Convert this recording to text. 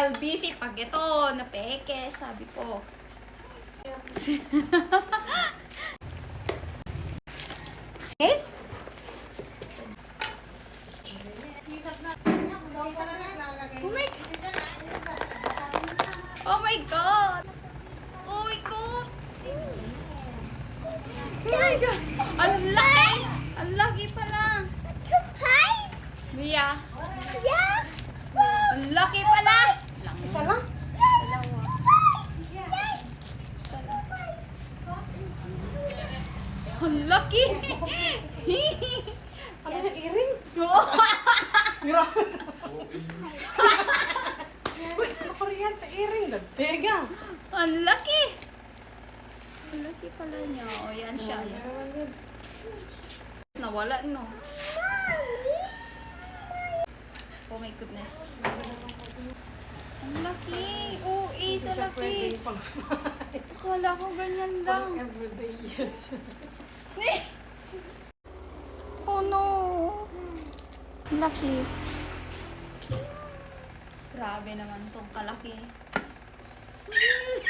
LBC pag ito, na peke, sabi ko. okay? Oh my Oh my god! Oh my god! Oh my god! Ang laki! Ang laki pala! Mia! Ang laki pala! Isa lang? Dalawa. Isa lang. Ang laki! Ano na earring? Oo. Grabe. Uy, kuryente earring. Dagdaga. Ang laki! Ang laki pala niya. O, yan siya. Yan. Nawala, no? Oh my goodness. Ang laki! Oo, eh, sa laki. Akala ko ganyan lang. everyday use. Oh no! Ang Laki. Grabe naman tong kalaki.